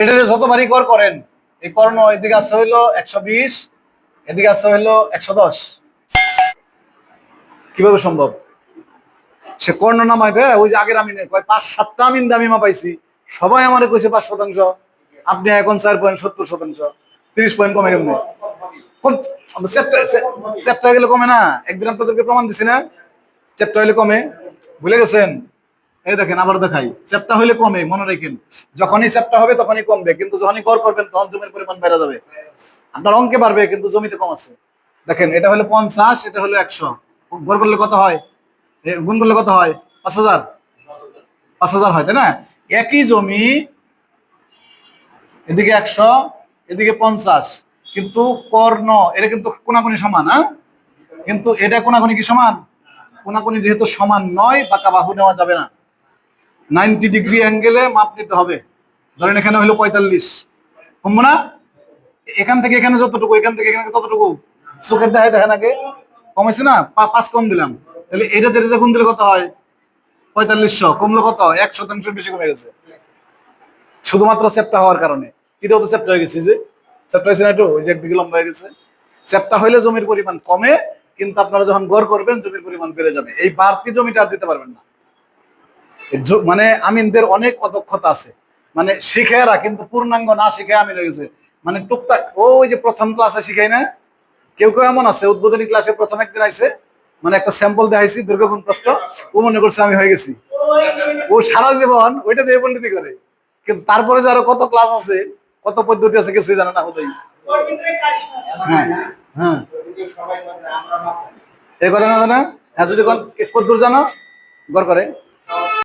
এটা যতবারই কর করেন, এই কর্ণ এদিকে আছে হইল একশো বিশ, এদিকে আছে হইল একশো দশ। কীভাবে সম্ভব? সে কর্ণ নামাইবে, ওই যে আগের আমিনে কয়, পাঁচ সাতটা আমিন দামি মা পাইছি। সবাই আমারে কইছে পাঁচ শতাংশ। আপনি এখন চার পয়েন্ট সত্তর শতাংশ, তিরিশ পয়েন্ট কমে কম চ্যাপ্টার গেলে কমে না। একদিন আপনাদেরকে প্রমাণ দিছি না। চ্যাপ্টার হইলে কমে। ভুলে গেছেন? এই দেখেন আবার দেখাই। চ্যাপ্টা হইলে কমে, মনে রাখেন। যখনই চ্যাপ্টা হবে তখনই কমবে, কিন্তু যখনই কর করবেন তখন জমির পরিমাণ বেড়ে যাবে। আপনার অঙ্কে বাড়বে, কিন্তু জমিতে কম আছে। দেখেন, এটা হলো পঞ্চাশ, এটা হলো একশো। গড় করলে কত হয়? গুণ করলে কত হয়? পাঁচ হাজার। পাঁচ হাজার হয়, তাই না? একই জমি, এদিকে একশো, এদিকে পঞ্চাশ। কিন্তু কর্ণ এটা কিন্তু কোনাকুনি সমান হ্যাঁ? কিন্তু এটা কোনাকুনি কি সমান? কোনাকুনি যেহেতু সমান নয়, বাঁকা বাহু নেওয়া যাবে না। নাইনটি ডিগ্রি অ্যাঙ্গেলে মাপ নিতে হবে। ধরেন এখানে হলো পঁয়তাল্লিশ। কমবো না? এখান থেকে এখানে যতটুকু, এখান থেকে এখানে ততটুকু। চোখের দেখায় দেখেন আগে। কমেছে না? পাঁচ কম দিলাম। তাহলে এটা এটা গুণ দিলে কত হয়? পঁয়তাল্লিশশো। কমলো কত? এক শতাংশের বেশি কমে গেছে। শুধুমাত্র চ্যাপ্টা হওয়ার কারণে। এটাও তো চ্যাপ্টা হয়ে গেছে যে। চ্যাপ্টা হয়েছে না একটু? ওই যে একদিকে লম্বা হয়ে গেছে। চ্যাপ্টা হইলে জমির পরিমাণ কমে, কিন্তু আপনারা যখন গড় করবেন, জমির পরিমাণ বেড়ে যাবে। এই বাড়তি জমিটা আর দিতে পারবেন না। মানে আমিনদের অনেক অদক্ষতা আছে। মানে শিখেরা কিন্তু পূর্ণাঙ্গ না শিখে আমিন হয়ে মানে টুকটাক ওই যে প্রথম ক্লাসে শিখাই না? কেউ কেউ এমন আছে, উদ্বোধনী ক্লাসে প্রথম একদিন আইছে মানে একটা স্যাম্পল দেখাইছি দুর্গাগুণ প্রশ্ন, ও মনে করছে আমি হয়ে গেছি। ও সারা জীবন ওইটা দিয়ে পণ্ডিতি করে। কিন্তু তারপরে যে আরও কত ক্লাস আছে, কত পদ্ধতি আছে, কিছুই জানে না হ্যাঁ হ্যাঁ। এই কথা না জানা? হ্যাঁ যদি কদ্দূর জানো, গড় করে।